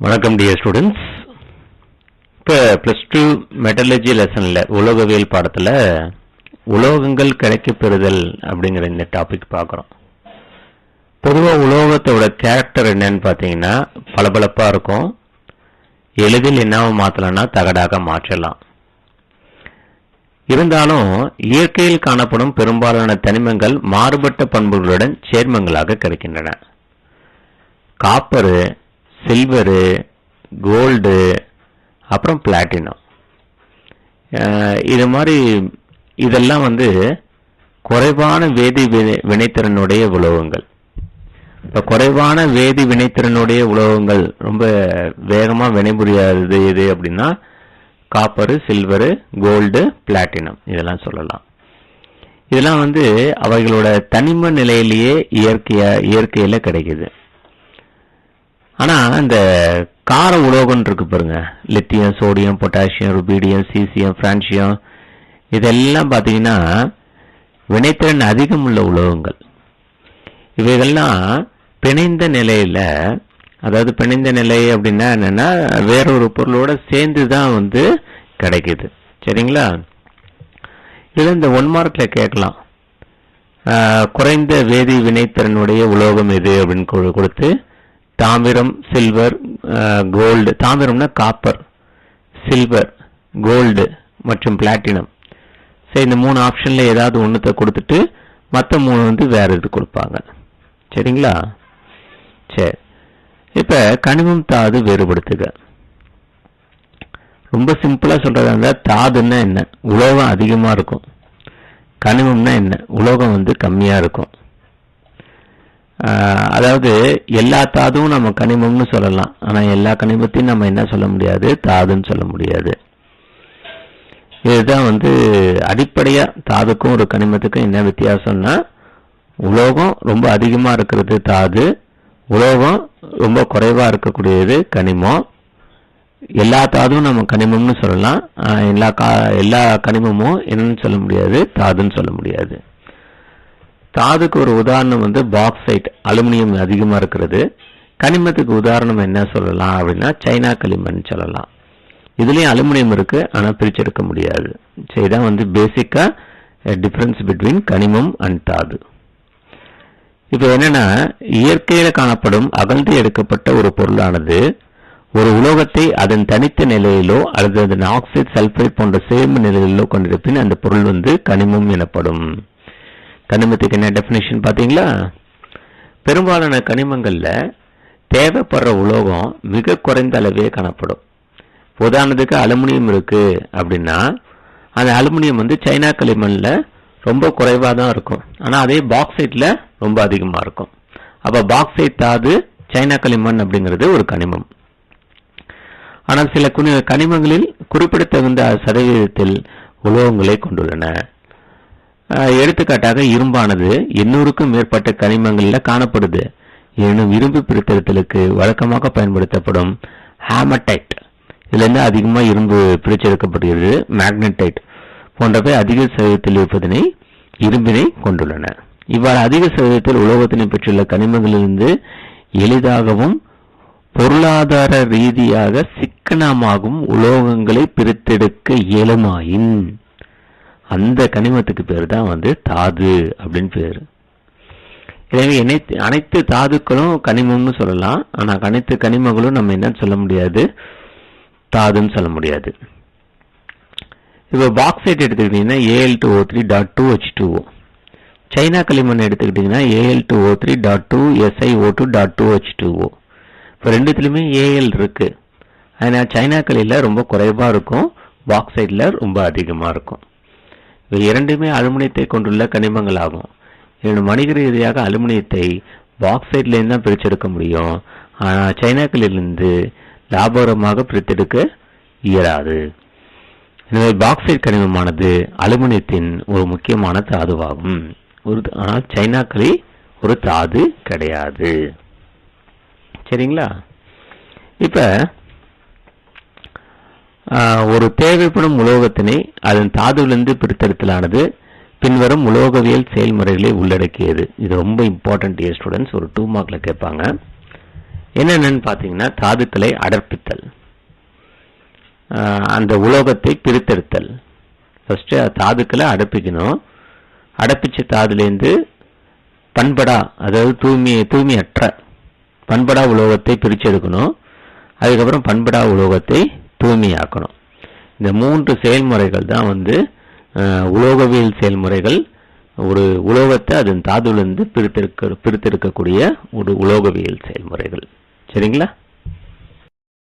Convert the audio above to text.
வணக்கம் dear students இப்போ plus two metallurgy லெசனில் உலோகவியல் பாடத்தில் உலோகங்கள் கிடைக்கப்பெறுதல் அப்படிங்கிற இந்த டாபிக் பார்க்குறோம். பொதுவாக உலோகத்தோட கேரக்டர் என்னன்னு பார்த்தீங்கன்னா பளபளப்பாக இருக்கும். எளிதில் என்னவோ மாற்றலன்னா தகடாக மாற்றலாம். இருந்தாலும் இயற்கையில் காணப்படும் பெரும்பாலான தனிமங்கள் மாறுபட்ட பண்புகளுடன் சேர்மங்களாக கிடைக்கின்றன. காப்பரு சில்வரு கோல்டு அப்புறம் பிளாட்டினம் இது மாதிரி இதெல்லாம் வந்து குறைவான வேதி வினை- வினைத்திறனுடைய உலோகங்கள். இப்போ குறைவான வேதி வினைத்திறனுடைய உலோகங்கள் ரொம்ப வேகமாக வினைபுரியாதது எது அப்படின்னா காப்பரு சில்வரு கோல்டு பிளாட்டினம் இதெல்லாம் சொல்லலாம். இதெல்லாம் வந்து அவைகளோட தனிம நிலையிலேயே இயற்கையா இயற்கையில் கிடைக்குது. ஆனால் இந்த கார உலோகம் இருக்கு பாருங்க. Lithium sodium potassium rubidium caesium francium இதெல்லாம் பார்த்தீங்கன்னா வினைத்திறன் அதிகம் உள்ள உலோகங்கள். இவைகள்லாம் பிணைந்த நிலையில் அதாவது பிணைந்த நிலை அப்படின்னா என்னென்னா வேறொரு பொருளோட சேர்ந்து தான் வந்து கிடைக்குது. சரிங்களா? இது இந்த ஒன் மார்க்கில் கேட்கலாம். குறைந்த வேதி வினைத்திறனுடைய உலோகம் எது அப்படின்னு கொடுத்து தாமிரம் சில்வர் கோல்டு uh, தாமிரம்னா காப்பர் சில்வர் கோல்டு மற்றும் பிளாட்டினம் சரி இந்த மூணு ஆப்ஷனில் ஏதாவது ஒண்ணுத்த கொடுத்துட்டு மற்ற மூணு வந்து வேறு இது கொடுப்பாங்க. சரிங்களா? சரி. இப்போ கனிமம் தாது வேறுபடுத்துக. ரொம்ப சிம்பிளாக சொல்கிறதா இருந்தால் தாதுன்னா என்ன? உலோகம் அதிகமாக இருக்கும். கனிமம்னா என்ன? உலோகம் வந்து கம்மியாக இருக்கும். அதாவது எல்லா தாதுவும் நம்ம கனிமம்னு சொல்லலாம். ஆனால் எல்லா கனிமத்தையும் நம்ம என்ன சொல்ல முடியாது? தாதுன்னு சொல்ல முடியாது. இதுதான் வந்து அடிப்படையாக தாதுக்கும் ஒரு கனிமத்துக்கும் என்ன வித்தியாசம்னா உலோகம் ரொம்ப அதிகமாக இருக்கிறது தாது உலோகம் ரொம்ப குறைவாக இருக்கக்கூடியது கனிமம். எல்லா தாதுவும் நம்ம கனிமம்னு சொல்லலாம். எல்லா கா எல்லா கனிமமும் என்னன்னு சொல்ல முடியாது? தாதுன்னு சொல்ல முடியாது. தாதுக்கு ஒரு உதாரணம் வந்து பாக்சைட் அலுமினியம் அதிகமாக இருக்கிறது. கனிமத்துக்கு உதாரணம் என்ன சொல்லலாம் அப்படின்னா சைனா களிமண் சொல்லலாம். இதுலேயும் அலுமினியம் இருக்குது ஆனால் பிரிச்செடுக்க முடியாது. சரி இதான் வந்து பேசிக்காக டிஃப்ரென்ஸ் பிட்வீன் கனிமம் அண்ட் தாது. இப்போ என்னென்னா இயற்கையில் காணப்படும் அகழ்ந்து எடுக்கப்பட்ட ஒரு பொருளானது ஒரு உலோகத்தை அதன் தனித்த நிலையிலோ அல்லது அதன் ஆக்சைடு சல்ஃபைட் போன்ற சேர்ம நிலையிலோ கொண்டிருப்பின் அந்த பொருள் வந்து கனிமம் எனப்படும். கனிமத்துக்கு என்ன டெஃபினேஷன் பார்த்தீங்களா? பெரும்பாலான கனிமங்களில் தேவைப்படுற உலோகம் மிக குறைந்த அளவே காணப்படும். உதாரணத்துக்கு அலுமினியம் இருக்குது அப்படின்னா அந்த அலுமினியம் வந்து சைனா களிமண்ணில் ரொம்ப குறைவாக தான் இருக்கும். ஆனால் அதே பாக்ஸைட்டில் ரொம்ப அதிகமாக இருக்கும். அப்போ பாக்ஸைட் தாது சைனா களிமண் அப்படிங்கிறது ஒரு கனிமம். ஆனால் சில கனிமங்களில் குறிப்பிடத்தகுந்த சதவீதத்தில் உலோகங்களை கொண்டுள்ளன. எடுத்துக்காட்டாக இரும்பானது எண்ணூறுக்கும் மேற்பட்ட கனிமங்களில் காணப்படுது. எனும் இரும்பு பிரித்தெடுத்தலுக்கு வழக்கமாக பயன்படுத்தப்படும் ஹேமடைட். இதுலேருந்து அதிகமாக இரும்பு பிரிச்செடுக்கப்படுகிறது மேக்னடைட் போன்றவை அதிக சதவீதத்தில் இருப்பதனை இரும்பினை கொண்டுள்ளன. இவ்வாறு அதிக சதவீதத்தில் உலோகத்தினை பெற்றுள்ள கனிமங்களிலிருந்து எளிதாகவும் பொருளாதார ரீதியாக சிக்கனமாகும் உலோகங்களை பிரித்தெடுக்க இயலுமாயின். அந்த கனிமத்துக்கு பேர் தான் வந்து தாது அப்படின்னு பேர். எனவே அனைத்து அனைத்து தாதுக்களும் கனிமம்னு சொல்லலாம். ஆனால் அனைத்து கனிமங்களும் நம்ம என்ன சொல்ல முடியாது? தாதுன்னு சொல்ல முடியாது. இப்போ பாக்ஸைட் எடுத்துக்கிட்டீங்கன்னா AL two O three dot two H two O china களிமண் எடுத்துக்கிட்டீங்கன்னா AL two O three dot two SI O two dot two H two O இப்போ ரெண்டுத்துலையுமே ஏஎல் இருக்கு. ஆனால் சைனா களியில் ரொம்ப குறைவாக இருக்கும். பாக்ஸைட்டில் ரொம்ப அதிகமாக இருக்கும். இவை இரண்டுமே அலுமினியத்தை கொண்டுள்ள கனிமங்கள் ஆகும் இதன் வணிக ரீதியாக அலுமினியத்தை பாக்சைட்லேருந்து தான் பிரிச்செடுக்க முடியும். ஆனால் சைனாக்களிலிருந்து லாபகரமாக பிரித்தெடுக்க இயலாது. எனவே பாக்சைட் கனிமமானது அலுமினியத்தின் ஒரு முக்கியமான தாதுவாகும். ஒரு ஆனால் சைனாக்களில் ஒரு தாது கிடையாது. சரிங்களா? இப்போ ஒரு தேவைப்படும் உலோகத்தினை அதன் தாதுவிலிருந்து பிரித்தெடுத்தலானது பின்வரும் உலோகவியல் செயல்முறைகளை உள்ளடக்கியது. இது ரொம்ப இம்பார்ட்டன்ட் ஸ்டூடெண்ட்ஸ் ஒரு டூ மார்க்ல கேட்பாங்க. என்னென்னு பார்த்தீங்கன்னா தாதுக்களை அடர்ப்பித்தல். அந்த உலோகத்தை பிரித்தெடுத்தல். ஃபஸ்ட்டு தாதுக்களை அடப்பிக்கணும். அடப்பிச்ச தாதுலேருந்து பண்படா அதாவது தூய்மை தூய்மையற்ற பண்படா உலோகத்தை பிரிச்செடுக்கணும். அதுக்கப்புறம் பண்படா உலோகத்தை தூய்மையாக்கணும். இந்த மூன்று செயல்முறைகள் தான் வந்து உலோகவியல் செயல்முறைகள் ஒரு உலோகத்தை அதன் தாதுலேருந்து பிரித்திருக்க பிரித்திருக்கக்கூடிய ஒரு உலோகவியல் செயல்முறைகள். சரிங்களா?